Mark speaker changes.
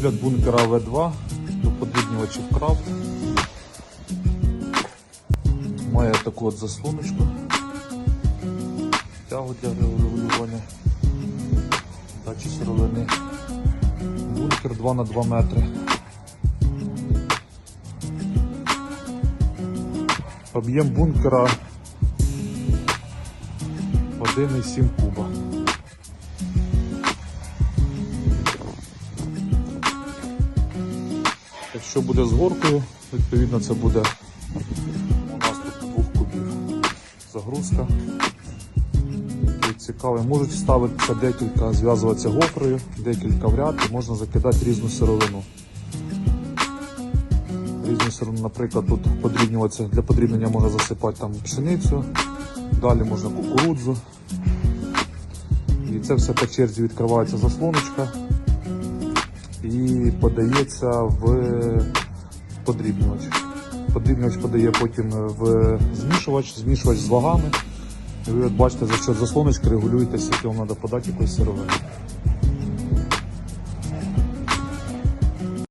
Speaker 1: Для бункера В2 до подрібнювачів крафт. Має таку от заслоночку. Тягу для регулювання. Дачі сировини. Бункер 2 на 2 метри. Об'єм бункера 1,7 куба. Якщо буде з горкою, відповідно це буде у нас тут двох кубів. Загрузка. Цікавий. Можуть ставитися декілька, зв'язуватися гофрою, декілька в ряд і можна закидати різну сировину. Різну сировину, наприклад, тут подрібнюватися, для подрібнення можна засипати там пшеницю, далі можна кукурудзу. І це все по черзі відкривається заслоночка і подається в подрібнювач. Подрібнювач подає потім в змішувач, змішувач з вагами. І ви бачите, за що заслоночки регулюєте, якщо вам треба подати якоїсь сировини.